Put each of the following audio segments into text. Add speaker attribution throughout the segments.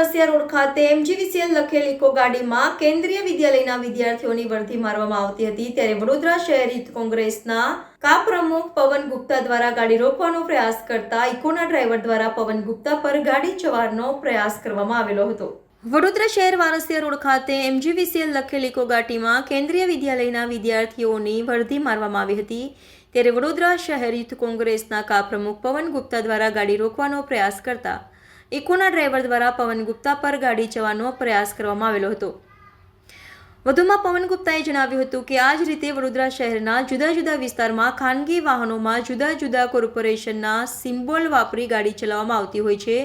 Speaker 1: ખાતે એમજીવીસીએલ લખેલ ઇકો ગાડીમાં કેન્દ્રીય વિદ્યાલયના વિદ્યાર્થીઓની વર્ધી મારવામાં આવતી હતી. ત્યારે વડોદરા શહેરી કોંગ્રેસના કા પ્રમુખ પવન ગુપ્તા દ્વારા ગાડી રોકવાનો પ્રયાસ કરતા ઇકોના ડ્રાઈવર દ્વારા પવન ગુપ્તા પર ગાડી ચવારનો પ્રયાસ કરવામાં આવેલો હતો. વડોદરા શહેર વારસિયા રોડ ખાતે એમજીવીસીએલ લખેલ ઇકો ગાડીમાં કેન્દ્રીય વિદ્યાલયના વિદ્યાર્થીઓની વર્ધી મારવામાં આવી હતી. ત્યારે વડોદરા શહેર યુથ કોંગ્રેસના કા પ્રમુખ પવન ગુપ્તા દ્વારા ગાડી રોકવાનો પ્રયાસ કરતા ઇકોના ડ્રાઈવર દ્વારા પવન ગુપ્તા પર ગાડી જવાનો પ્રયાસ કરવામાં આવેલો હતો. વધુમાં પવન ગુપ્તાએ જણાવ્યું હતું કે આ જ રીતે વડોદરા શહેરના જુદા જુદા વિસ્તારમાં ખાનગી વાહનોમાં જુદા જુદા કોર્પોરેશનના સિમ્બોલ વાપરી ગાડી ચલાવવામાં આવતી હોય છે,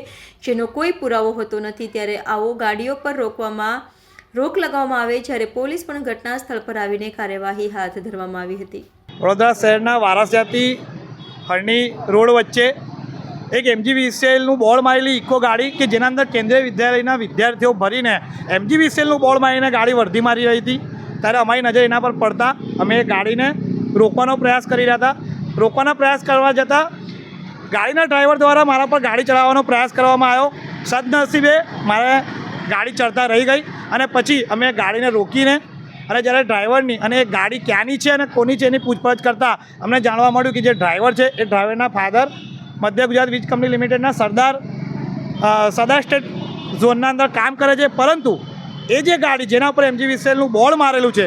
Speaker 1: જેનો કોઈ પુરાવો હોતો નથી. ત્યારે આવો ગાડીઓ પર રોકવામાં, રોક લગાવવામાં આવે જ્યારે પોલીસ પણ ઘટના સ્થળ પર આવીને કાર્યવાહી હાથ ધરવામાં આવી હતી.
Speaker 2: વડોદરા શહેરના વારાસિયાથી હરણી રોડ વચ્ચે એક એમજીવીસીએલનું બોર્ડ મારેલી ઇકો ગાડી કે જેના અંદર કેન્દ્રીય વિદ્યાલયના વિદ્યાર્થીઓ ભરીને એમજીવીસીએલનું બોર્ડ મારીને ગાડી વર્ધી મારી રહી હતી. ત્યારે અમારી નજર એના પર પડતા અમે એ ગાડીને રોકવાનો પ્રયાસ કરી રહ્યા હતા. રોકવાનો પ્રયાસ કરવા જતાં ગાડીના ડ્રાઈવર દ્વારા મારા પર ગાડી ચલાવવાનો પ્રયાસ કરવામાં આવ્યો. સદનસીબે મારે ગાડી ચડતા રહી ગઈ અને પછી અમે ગાડીને રોકીને અને જ્યારે ડ્રાઈવરની અને એ ગાડી ક્યાંની છે અને કોની છે એની પૂછપરછ કરતાં અમને જાણવા મળ્યું કે જે ડ્રાઈવર છે એ ડ્રાઈવરના ફાધર મધ્ય ગુજરાત વીજ કંપની લિમિટેડના સરદાર સરદાર સ્ટેટ ઝોનના અંદર કામ કરે છે. પરંતુ એ જે ગાડી જેના ઉપર એમજીવીસીએલનું બોર્ડ મારેલું છે,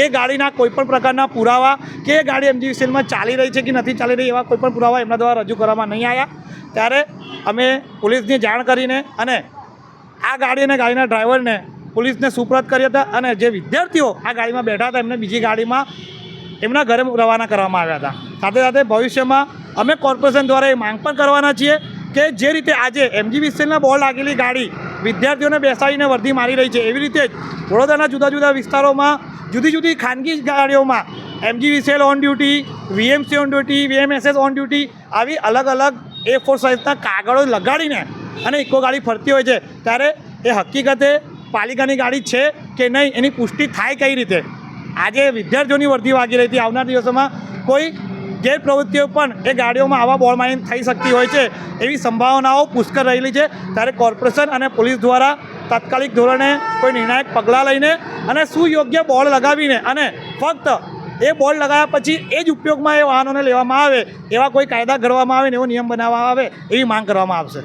Speaker 2: એ ગાડીના કોઈપણ પ્રકારના પુરાવા કે એ ગાડી એમજીવીસીએલમાં ચાલી રહી છે કે નથી ચાલી રહી એવા કોઈપણ પુરાવા એમના દ્વારા રજૂ કરવામાં નહીં આવ્યા. ત્યારે અમે પોલીસની જાણ કરીને અને આ ગાડી અને ગાડીના ડ્રાઈવરને પોલીસને સુપ્રત કર્યા હતા અને જે વિદ્યાર્થીઓ આ ગાડીમાં બેઠા હતા, એમને બીજી ગાડીમાં એમના ઘરે રવાના કરવામાં આવ્યા હતા. સાથે સાથે ભવિષ્યમાં અમે કોર્પોરેશન દ્વારા એ માંગ પણ કરવાના છીએ કે જે રીતે આજે એમજીવીસીએલના બોર્ડ લાગેલી ગાડી વિદ્યાર્થીઓને બેસાડીને વર્ધી મારી રહી છે, એવી રીતે જ વડોદરાના જુદા જુદા વિસ્તારોમાં જુદી જુદી ખાનગી ગાડીઓમાં MGVCL on duty VMC on duty VMSS on duty આવી અલગ અલગ એ ફોર સાઇઝના કાગળો લગાડીને અને ઇકો ગાડી ફરતી હોય છે. ત્યારે એ હકીકતે પાલિકાની ગાડી છે કે નહીં એની પુષ્ટિ થાય કઈ રીતે? આજે વિદ્યાર્થીઓની વર્ધી વાગી રહી હતી. આવનાર દિવસોમાં કોઈ ગેરપ્રવૃત્તિઓ પણ એ ગાડીઓમાં આવા બોલ માઇન થઈ શકતી હોય છે એવી સંભાવનાઓ પુષ્કળ રહેલી છે. ત્યારે કોર્પોરેશન અને પોલીસ દ્વારા તાત્કાલિક ધોરણે કોઈ નિર્ણાયક પગલાં લઈને અને સુયોગ્ય બોર્ડ લગાવીને અને ફક્ત એ બોર્ડ લગાવ્યા પછી એ જ ઉપયોગમાં એ વાહનોને લેવામાં આવે એવા કોઈ કાયદા ઘડવામાં આવે ને એવો નિયમ બનાવવામાં આવે એવી માંગ કરવામાં આવશે.